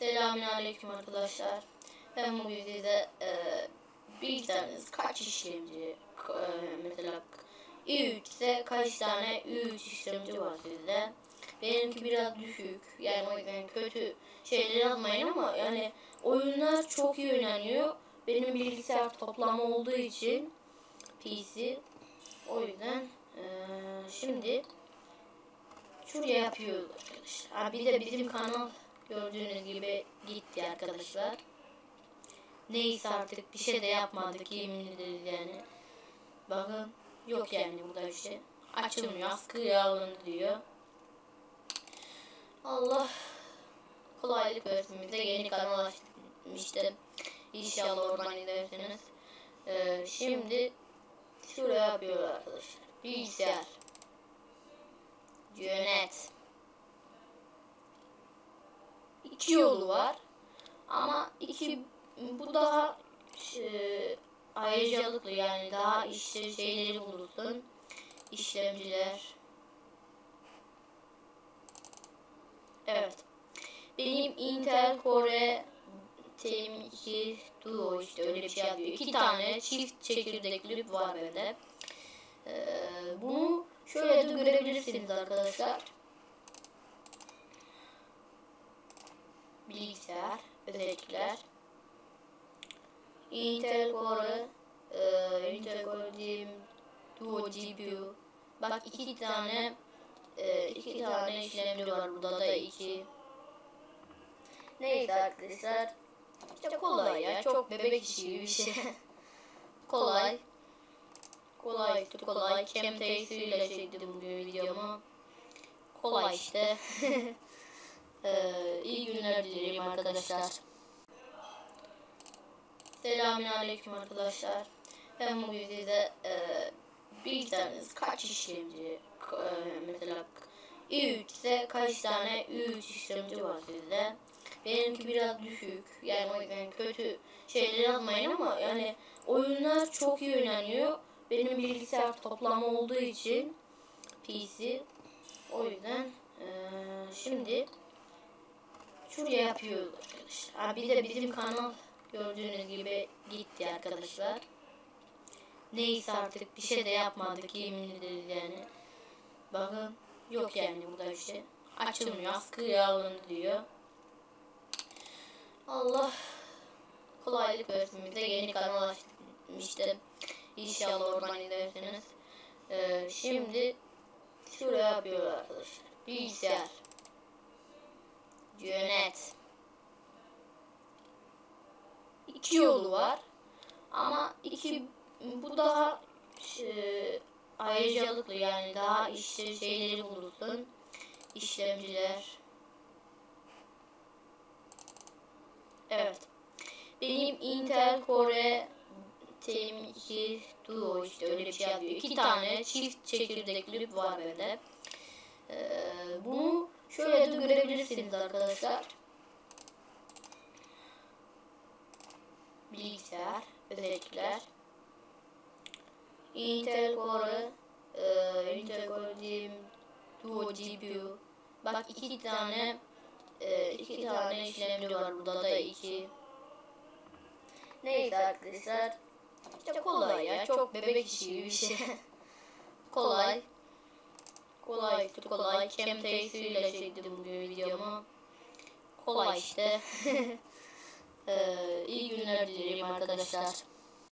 Selamünaleyküm arkadaşlar. Ben bu videoda e, bilgisayarınız kaç işlemci e, mesela i3 ise kaç tane i3 işlemci var sizde. Benimki biraz düşük. Yani o yüzden kötü şeyler almayın ama yani oyunlar çok iyi oynanıyor. Benim bilgisayar toplama olduğu için PC. O yüzden e, şimdi şuraya yapıyoruz arkadaşlar. Ha, bir de bizim kanal gördüğünüz gibi gitti arkadaşlar. Neyse artık bir şey de yapmadık yemin ederiz yani. Bakın yok yani burada bir şey. Açılmıyor askıya alındı diyor. Allah kolaylık versin bize yeni kanal açmıştım. İnşallah oradan izlersiniz. Ee, şimdi şuraya yapıyor arkadaşlar. Bilgisayar. Yönet. İki yolu var. Ama iki bu daha e, ayrıcalıklı yani daha işte şeyleri bulursun. İşlemciler. Evet. Benim Intel Core TM2 Duo işte öyle bir şey yapıyor. İki tane çift çekirdekli var bende. Ee, bunu şöyle de görebilirsiniz arkadaşlar. Bilgisayar, özellikler, Intel Core, e, Intel Core diyeyim, Duo GPU. Bak iki tane e, iki tane işlemci var burada da iki. Neyse arkadaşlar. İşte kolay ya. Çok bebek işi gibi bir şey. kolay. Kolay işte kolay. Camtasia ile çektim bugün videomu. Kolay işte. Ee, iyi günler dilerim arkadaşlar. Selamünaleyküm arkadaşlar. Ben bu videoda e, bilgisayarınız kaç işlemci e, mesela i3 ise kaç tane i3 işlemci var sizde. Benimki biraz düşük. Yani o yüzden kötü şeyler almayın ama yani oyunlar çok iyi oynanıyor. Benim bilgisayar toplama olduğu için PC. O yüzden e, şimdi şuraya yapıyoruz arkadaşlar. Ha, bir de bizim kanal gördüğünüz gibi gitti arkadaşlar. Neyse artık bir şey de yapmadık yemin ederiz yani. Bakın yok yani burada bir şey. Açılmıyor askıya alındı diyor. Allah kolaylık versin bize yeni kanal açmıştım. İnşallah oradan izlersiniz. Ee, şimdi şuraya yapıyor arkadaşlar. Bilgisayar. Yönet. İki yolu var. Ama iki bu daha e, ayrıcalıklı yani daha işte şeyleri bulursun. İşlemciler. Evet. Benim Intel Core TM2 Duo işte öyle bir şey yapıyor. İki tane çift çekirdekli var bende. Ee, bunu Şöyle de görebilirsiniz arkadaşlar. Bilgisayar, özellikler. Intel Core, e, Intel Core diyeyim, Duo GPU. Bak iki tane e, iki tane işlemci var burada da iki. Neyse arkadaşlar. İşte kolay ya. Çok bebek işi gibi bir şey. kolay kolay işte kolay. Camtasia ile çektim bugün videomu. Kolay işte. ee, iyi günler dilerim arkadaşlar.